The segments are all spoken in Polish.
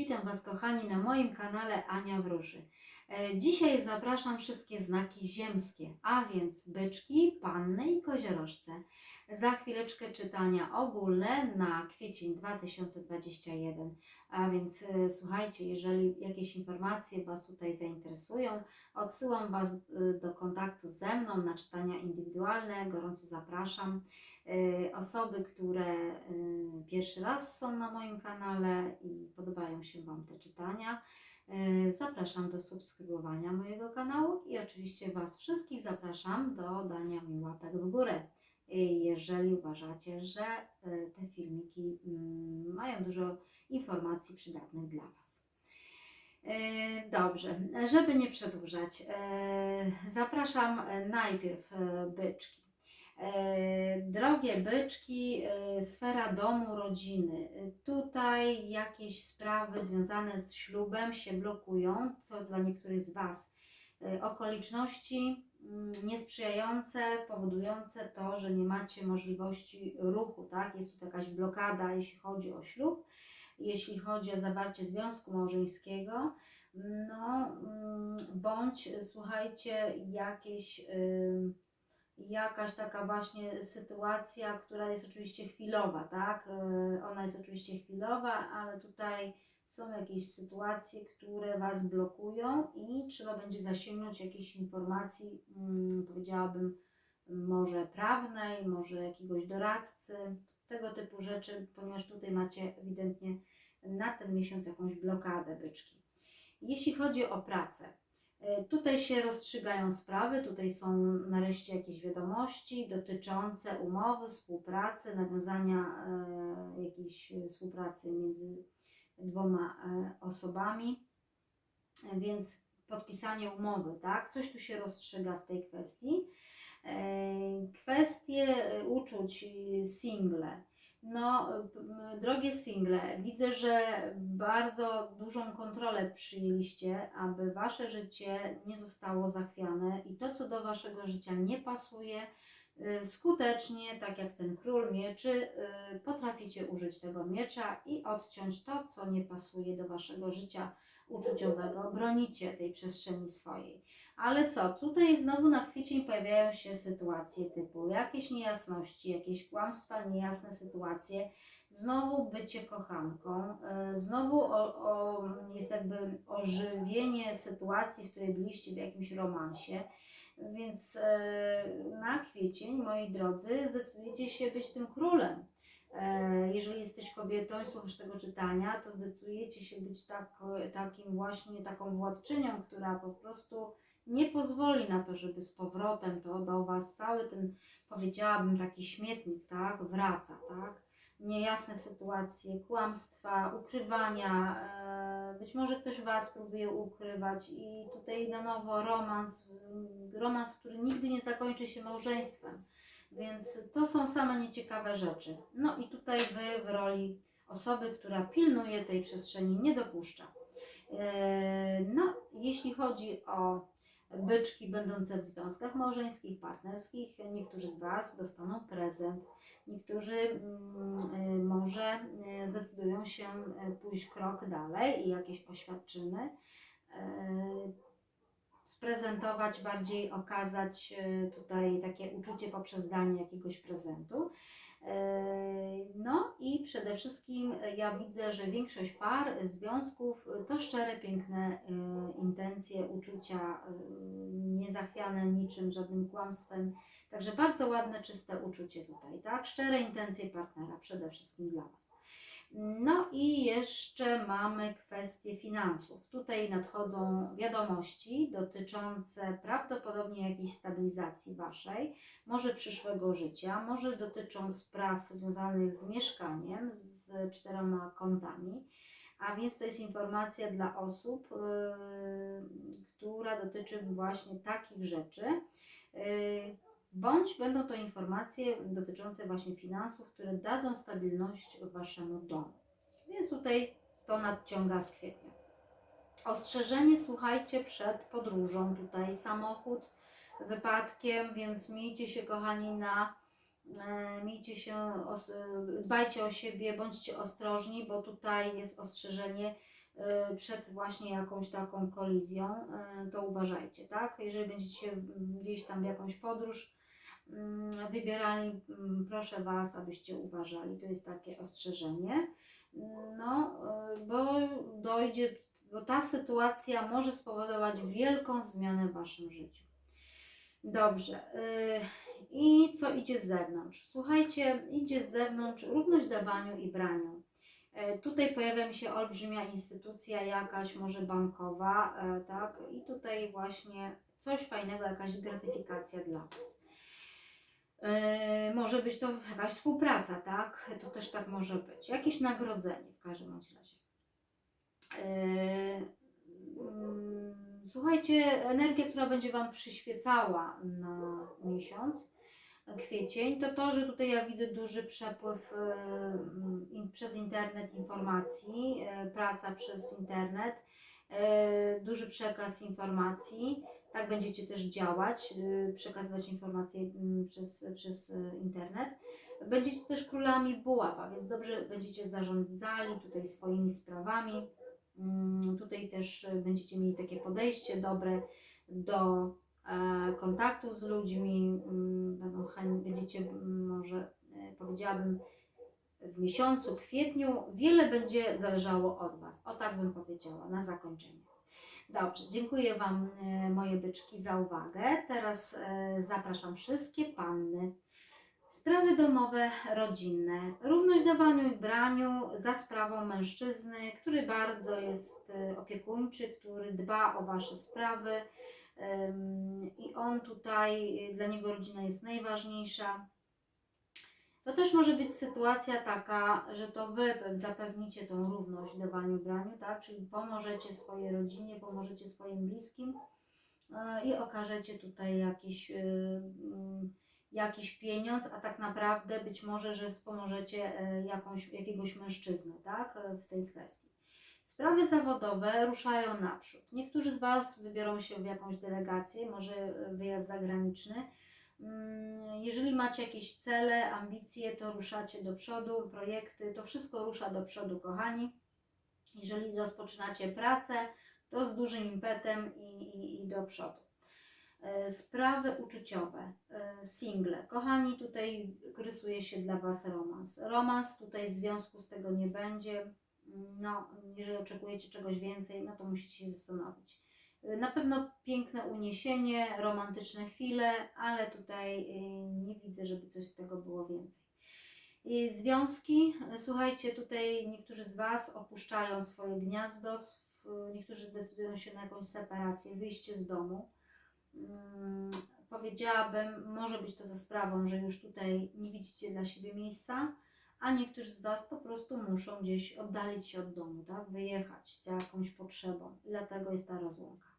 Witam Was, kochani, na moim kanale Ania Wróży. E, Dzisiaj zapraszam wszystkie znaki ziemskie, a więc byczki, panny i koziorożce. Za chwileczkę czytania ogólne na kwiecień 2021. A więc e, słuchajcie, jeżeli jakieś informacje Was tutaj zainteresują, odsyłam Was e, do kontaktu ze mną na czytania indywidualne. Gorąco zapraszam. E, Osoby, które e, pierwszy raz są na moim kanale i podobają się Wam te czytania, e, zapraszam do subskrybowania mojego kanału i oczywiście Was wszystkich zapraszam do dania mi łapek w górę, jeżeli uważacie, że te filmiki mm, mają dużo informacji przydatnych dla Was. Dobrze, żeby nie przedłużać, zapraszam najpierw byczki. E, Drogie byczki, e, sfera domu, rodziny. E, Tutaj jakieś sprawy związane z ślubem się blokują, co dla niektórych z Was okoliczności mm, niesprzyjające, powodujące to, że nie macie możliwości ruchu, tak? Jest tu jakaś blokada, jeśli chodzi o ślub, jeśli chodzi o zawarcie związku małżeńskiego, no, mm, bądź słuchajcie, jakieś. ym, jakaś taka właśnie sytuacja, która jest oczywiście chwilowa, tak? E, Ona jest oczywiście chwilowa, ale tutaj są jakieś sytuacje, które Was blokują i trzeba będzie zasięgnąć jakiejś informacji, mm, powiedziałabym, może prawnej, może jakiegoś doradcy, tego typu rzeczy, ponieważ tutaj macie ewidentnie na ten miesiąc jakąś blokadę byczki. Jeśli chodzi o pracę, Tutaj się rozstrzygają sprawy, tutaj są nareszcie jakieś wiadomości dotyczące umowy, współpracy, nawiązania e, jakiejś współpracy między dwoma e, osobami, E, więc podpisanie umowy, tak? Coś tu się rozstrzyga w tej kwestii. E, Kwestie e, uczuć e, single. No, drogie single, widzę, że bardzo dużą kontrolę przyjęliście, aby wasze życie nie zostało zachwiane i to, co do waszego życia nie pasuje, y, skutecznie, tak jak ten król mieczy, y, potraficie użyć tego miecza i odciąć to, co nie pasuje do waszego życia uczuciowego. Bronicie tej przestrzeni swojej. Ale co, tutaj znowu na kwiecień pojawiają się sytuacje typu jakieś niejasności, jakieś kłamstwa, niejasne sytuacje, znowu bycie kochanką, y, znowu o, o, jest jakby ożywienie sytuacji, w której byliście w jakimś romansie. Więc e, na kwiecień, moi drodzy, zdecydujecie się być tym królem. E, Jeżeli jesteś kobietą i słuchasz tego czytania, to zdecydujecie się być tak, takim właśnie taką władczynią, która po prostu nie pozwoli na to, żeby z powrotem to do Was cały ten, powiedziałabym, taki śmietnik, tak, wraca, tak? Niejasne sytuacje, kłamstwa, ukrywania, e, być może ktoś Was próbuje ukrywać i tutaj na nowo romans, romans, który nigdy nie zakończy się małżeństwem. Więc to są same nieciekawe rzeczy. No i tutaj Wy w roli osoby, która pilnuje tej przestrzeni, nie dopuszcza. E, No, jeśli chodzi o byczki będące w związkach małżeńskich, partnerskich, niektórzy z Was dostaną prezent, niektórzy mm, y, może y, zdecydują się y, pójść krok dalej i jakieś oświadczyny sprezentować, bardziej okazać tutaj takie uczucie poprzez danie jakiegoś prezentu. No i przede wszystkim e, ja widzę, że większość par, e, związków e, to szczere, piękne intencje, uczucia, niezachwiane niczym, żadnym kłamstwem. Także bardzo ładne, czyste uczucie tutaj, tak? Szczere intencje partnera przede wszystkim dla Was. No i jeszcze mamy kwestię finansów. Tutaj nadchodzą wiadomości dotyczące prawdopodobnie jakiejś stabilizacji Waszej, może przyszłego życia, może dotyczą spraw związanych z mieszkaniem, z czterema kontami. A więc to jest informacja dla osób, yy, która dotyczy właśnie takich rzeczy. Yy, bądź będą to informacje dotyczące właśnie finansów, które dadzą stabilność waszemu domu. Więc tutaj to nadciąga w kwietniu. Ostrzeżenie, słuchajcie, przed podróżą tutaj samochód wypadkiem, więc miejcie się kochani na e, miejcie się, e, dbajcie o siebie, bądźcie ostrożni, bo tutaj jest ostrzeżenie y, przed właśnie jakąś taką kolizją, to uważajcie, tak? Jeżeli będziecie gdzieś tam w jakąś podróż wybierali, mm, proszę Was, abyście uważali. To jest takie ostrzeżenie. No, y, bo dojdzie, bo ta sytuacja może spowodować wielką zmianę w Waszym życiu. Dobrze. y, I co idzie z zewnątrz? Słuchajcie, idzie z zewnątrz równość dawaniu i braniu. E, Tutaj pojawia się olbrzymia instytucja jakaś, może bankowa, e, tak? I tutaj właśnie coś fajnego, jakaś gratyfikacja dla Was. E, Może być to jakaś współpraca, tak? To też tak może być. Jakieś nagrodzenie w każdym razie. E, mm, Słuchajcie, energia, która będzie Wam przyświecała na miesiąc, kwiecień, to to, że tutaj ja widzę duży przepływ e, przez internet informacji, praca przez internet, duży przekaz informacji. Tak będziecie też działać, e, przekazywać informacje mm, przez, przez e, internet. Będziecie też królami buława, więc dobrze będziecie zarządzali tutaj swoimi sprawami. Mm, Tutaj też e, będziecie mieli takie podejście dobre do e, kontaktów z ludźmi, mm, będziecie może e, powiedziałabym w miesiącu, kwietniu, wiele będzie zależało od Was. O tak bym powiedziała na zakończenie. Dobrze, dziękuję Wam e, moje byczki za uwagę. Teraz e, zapraszam wszystkie panny. Sprawy domowe, rodzinne, równość dawaniu i braniu za sprawą mężczyzny, który bardzo jest e, opiekuńczy, który dba o Wasze sprawy, i on tutaj, dla niego rodzina jest najważniejsza. To też może być sytuacja taka, że to Wy zapewnicie tą równość w dawaniu braniu, tak? Czyli pomożecie swojej rodzinie, pomożecie swoim bliskim e, i okażecie tutaj jakiś, y, mm, jakiś pieniądz, a tak naprawdę być może, że wspomożecie e, jakąś, jakiegoś mężczyznę, tak? E, W tej kwestii. Sprawy zawodowe ruszają naprzód. Niektórzy z Was wybiorą się w jakąś delegację, może e, wyjazd zagraniczny. Mm, Jeżeli macie jakieś cele, ambicje, to ruszacie do przodu, projekty, to wszystko rusza do przodu, kochani. Jeżeli rozpoczynacie pracę, to z dużym impetem i, i, i do przodu. E, Sprawy uczuciowe, e, single. Kochani, tutaj rysuje się dla Was romans. Romans tutaj związku z tego nie będzie no, jeżeli oczekujecie czegoś więcej, no to musicie się zastanowić. Na pewno piękne uniesienie, romantyczne chwile, ale tutaj y, nie widzę, żeby coś z tego było więcej. Związki, słuchajcie, tutaj niektórzy z Was opuszczają swoje gniazdo, niektórzy decydują się na jakąś separację, wyjście z domu. Mm, Powiedziałabym, może być to za sprawą, że już tutaj nie widzicie dla siebie miejsca, a niektórzy z Was po prostu muszą gdzieś oddalić się od domu, tak? wyjechać za jakąś potrzebą dlatego jest ta rozłąka.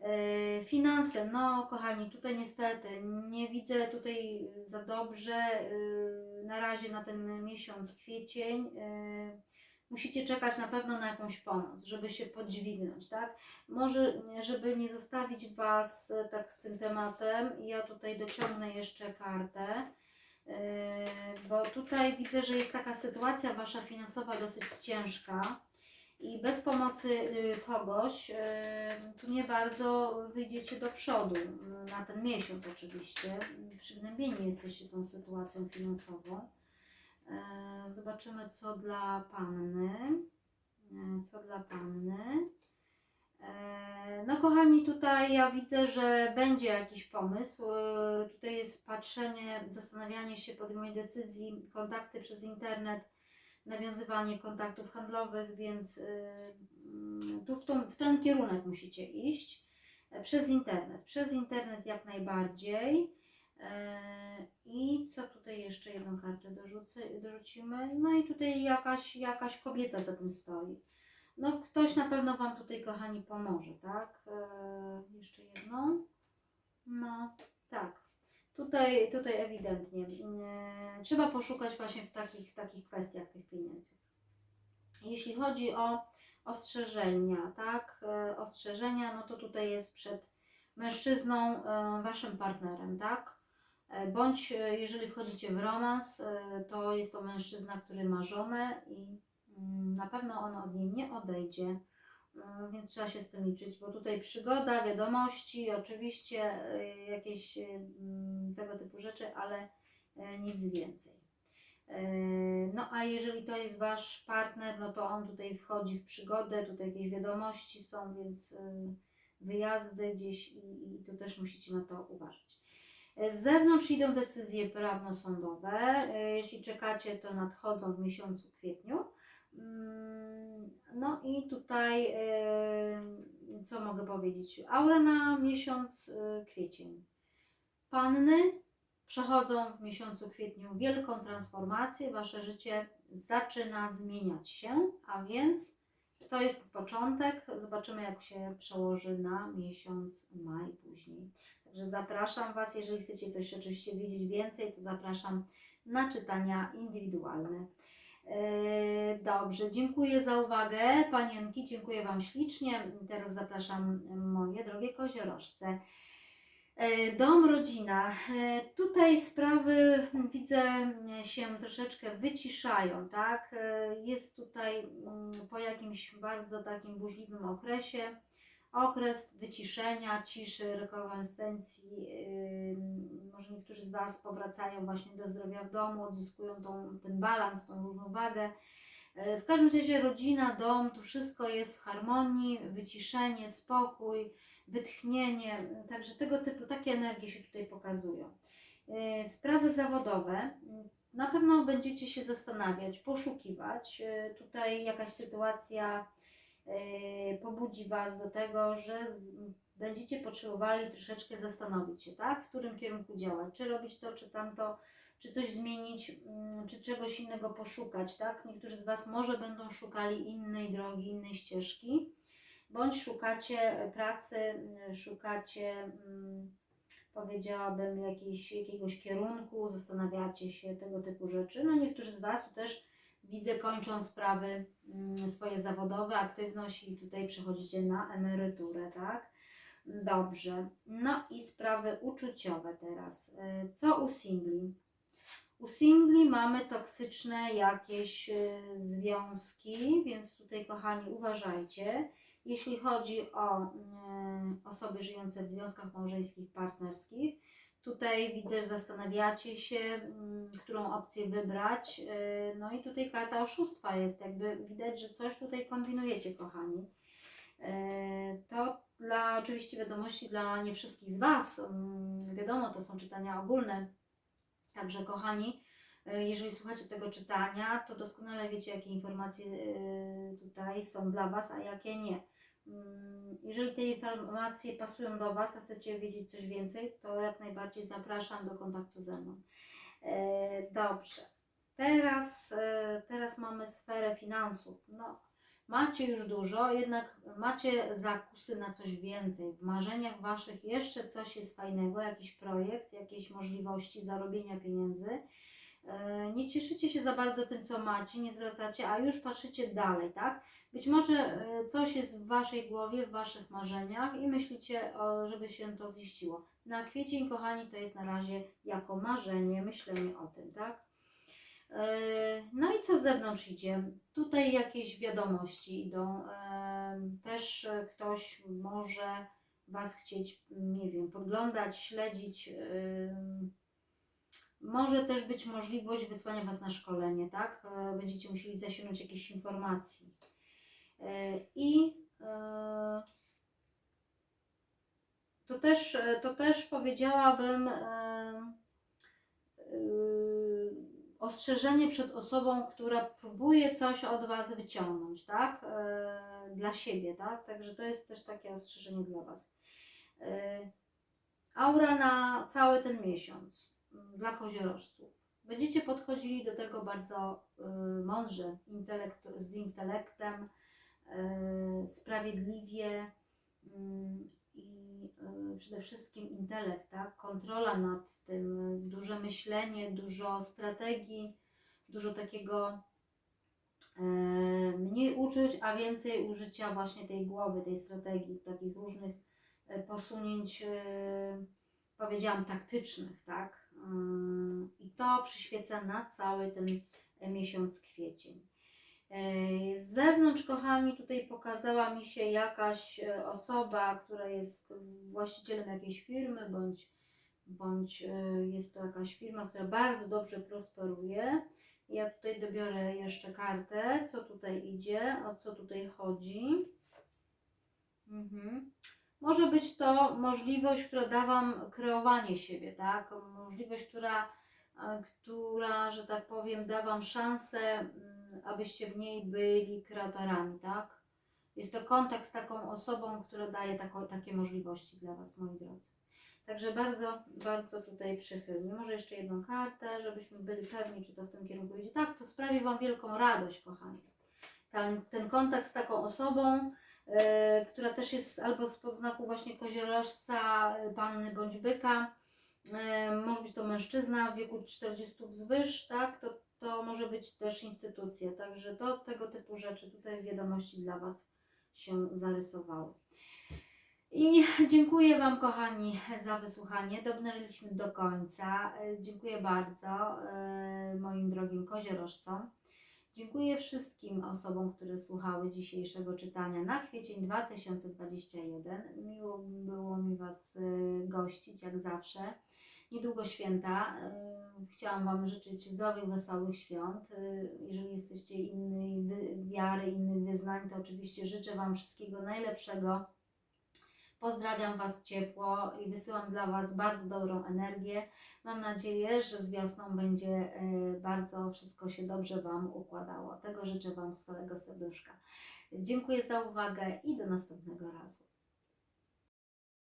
Yy, Finanse, no kochani, tutaj niestety nie widzę tutaj za dobrze. Yy, Na razie na ten miesiąc kwiecień yy, musicie czekać na pewno na jakąś pomoc, żeby się podźwignąć, tak? Może, żeby nie zostawić Was e, tak z tym tematem, ja tutaj dociągnę jeszcze kartę. Bo tutaj widzę, że jest taka sytuacja wasza finansowa dosyć ciężka i bez pomocy yy, kogoś yy, tu nie bardzo wyjdziecie do przodu yy, na ten miesiąc oczywiście. Przygnębieni jesteście tą sytuacją finansową. Zobaczymy co dla panny. Co dla panny. No kochani, tutaj ja widzę, że będzie jakiś pomysł. Tutaj jest patrzenie, zastanawianie się, podejmowanie decyzji, kontakty przez internet, nawiązywanie kontaktów handlowych, więc e, mm, tu w, tą, w ten kierunek musicie iść. E, Przez internet. Przez internet jak najbardziej. E, I co tutaj jeszcze jedną kartę dorzucę, dorzucimy? No i tutaj jakaś, jakaś kobieta za tym stoi. No, ktoś na pewno Wam tutaj, kochani, pomoże, tak? E, jeszcze jedną. No, tak. Tutaj, tutaj ewidentnie. E, trzeba poszukać właśnie w takich, takich kwestiach tych pieniędzy. Jeśli chodzi o ostrzeżenia, tak? E, ostrzeżenia, no to tutaj jest przed mężczyzną, e, Waszym partnerem, tak? E, Bądź jeżeli wchodzicie w romans, to jest to mężczyzna, który ma żonę i Mm, Na pewno on od niej nie odejdzie, mm, więc trzeba się z tym liczyć, bo tutaj przygoda, wiadomości, oczywiście y, jakieś mm, tego typu rzeczy, ale nic więcej. No a jeżeli to jest Wasz partner, no to on tutaj wchodzi w przygodę, tutaj jakieś wiadomości są, więc wyjazdy gdzieś i, tu też musicie na to uważać. Z zewnątrz idą decyzje prawno-sądowe. Jeśli czekacie, to nadchodzą w miesiącu kwietniu. No i tutaj, co mogę powiedzieć? Aura na miesiąc y, kwiecień. Panny przechodzą w miesiącu kwietniu wielką transformację. Wasze życie zaczyna zmieniać się, a więc to jest początek. Zobaczymy, jak się przełoży na miesiąc maj później. Także zapraszam Was, jeżeli chcecie coś oczywiście wiedzieć więcej, to zapraszam na czytania indywidualne. Eee, Dobrze, dziękuję za uwagę, panienki, dziękuję Wam ślicznie. Teraz zapraszam moje drogie koziorożce. E, Dom, rodzina. E, Tutaj sprawy widzę się troszeczkę wyciszają, tak? E, Jest tutaj mm, po jakimś bardzo takim burzliwym okresie okres wyciszenia, ciszy, rekonwalescencji. Ym, Może niektórzy z Was powracają właśnie do zdrowia w domu, odzyskują tą, ten balans, tą równowagę. E, W każdym razie rodzina, dom, tu wszystko jest w harmonii, wyciszenie, spokój, wytchnienie. Także tego typu, takie energie się tutaj pokazują. E, Sprawy zawodowe. Na pewno będziecie się zastanawiać, poszukiwać. Tutaj jakaś sytuacja pobudzi Was do tego, że będziecie potrzebowali troszeczkę zastanowić się, tak? W którym kierunku działać, czy robić to, czy tamto, czy coś zmienić, mm, czy czegoś innego poszukać, tak? Niektórzy z Was może będą szukali innej drogi, innej ścieżki, bądź szukacie pracy, szukacie, mm, powiedziałabym, jakiejś, jakiegoś kierunku, zastanawiacie się, tego typu rzeczy. No niektórzy z Was też widzę, kończą sprawy swoje zawodowe, aktywność i tutaj przechodzicie na emeryturę, tak? Dobrze. No i sprawy uczuciowe teraz. Y, Co u singli? U singli mamy toksyczne jakieś y, związki, więc tutaj, kochani, uważajcie. Jeśli chodzi o y, osoby żyjące w związkach małżeńskich, partnerskich, tutaj widzę, że zastanawiacie się, mm, którą opcję wybrać. y, No i tutaj karta oszustwa jest, jakby widać, że coś tutaj kombinujecie, kochani. Y, To dla oczywiście wiadomości dla nie wszystkich z Was. mm, Wiadomo, to są czytania ogólne. Także, kochani, y, jeżeli słuchacie tego czytania, to doskonale wiecie, jakie informacje tutaj są dla Was, a jakie nie. Mm, Jeżeli te informacje pasują do Was, a chcecie wiedzieć coś więcej, to jak najbardziej zapraszam do kontaktu ze mną. E, Dobrze. Teraz, e, teraz mamy sferę finansów. No, macie już dużo, jednak macie zakusy na coś więcej. W marzeniach Waszych jeszcze coś jest fajnego, jakiś projekt, jakieś możliwości zarobienia pieniędzy. E, Nie cieszycie się za bardzo tym, co macie, nie zwracacie, a już patrzycie dalej, tak? Być może e, coś jest w Waszej głowie, w Waszych marzeniach i myślicie, żeby się to ziściło. Na kwiecień, kochani, to jest na razie jako marzenie, myślenie o tym, tak? E, No i co z zewnątrz idzie? Tutaj jakieś wiadomości idą. Też ktoś może Was chcieć, nie wiem, podglądać, śledzić. Może też być możliwość wysłania Was na szkolenie, tak? E, Będziecie musieli zasięgnąć jakichś informacji. E, I e, to też, to też powiedziałabym ostrzeżenie przed osobą, która próbuje coś od Was wyciągnąć, tak? Dla siebie, tak? Także to jest też takie ostrzeżenie dla Was. Aura na cały ten miesiąc dla koziorożców. Będziecie podchodzili do tego bardzo y, mądrze, intelekt, z intelektem, y, sprawiedliwie mm, i y, przede wszystkim intelekt, tak? kontrola nad tym, y, duże myślenie, dużo strategii, dużo takiego y, mniej uczuć, a więcej użycia właśnie tej głowy, tej strategii, takich różnych y, posunięć, y, powiedziałam, taktycznych, tak? Y, I to przyświeca na cały ten miesiąc kwiecień. E, Z zewnątrz, kochani, tutaj pokazała mi się jakaś e, osoba, która jest właścicielem jakiejś firmy, bądź, bądź e, jest to jakaś firma, która bardzo dobrze prosperuje. Ja tutaj dobiorę jeszcze kartę, co tutaj idzie, o co tutaj chodzi. Mhm. Może być to możliwość, która da Wam kreowanie siebie, tak? Możliwość, która, e, która, że tak powiem, da Wam szansę, mm, abyście w niej byli kreatorami, tak? Jest to kontakt z taką osobą, która daje tako, takie możliwości dla Was, moi drodzy. Także bardzo, bardzo tutaj przychylnie. Może jeszcze jedną kartę, żebyśmy byli pewni, czy to w tym kierunku idzie. Tak, to sprawi Wam wielką radość, kochani. Ten, ten kontakt z taką osobą, która też jest albo spod znaku właśnie koziorożca, e, panny bądź byka. E, może być to mężczyzna w wieku 40 wzwyż, tak? To, to może być też instytucja. Także to tego typu rzeczy tutaj wiadomości dla Was się zarysowały. I dziękuję Wam, kochani, za wysłuchanie. Dobrnęliśmy do końca. E, Dziękuję bardzo e, moim drogim koziorożcom. Dziękuję wszystkim osobom, które słuchały dzisiejszego czytania na kwiecień 2021. Miło było mi Was e, gościć, jak zawsze. Niedługo święta. E, Chciałam Wam życzyć zdrowych, wesołych świąt. E, Jeżeli jesteście innej wiary, innych wyznań, to oczywiście życzę Wam wszystkiego najlepszego. Pozdrawiam Was ciepło i wysyłam dla Was bardzo dobrą energię. Mam nadzieję, że z wiosną będzie e, bardzo wszystko się dobrze Wam układało. Tego życzę Wam z całego serduszka. Dziękuję za uwagę i do następnego razu.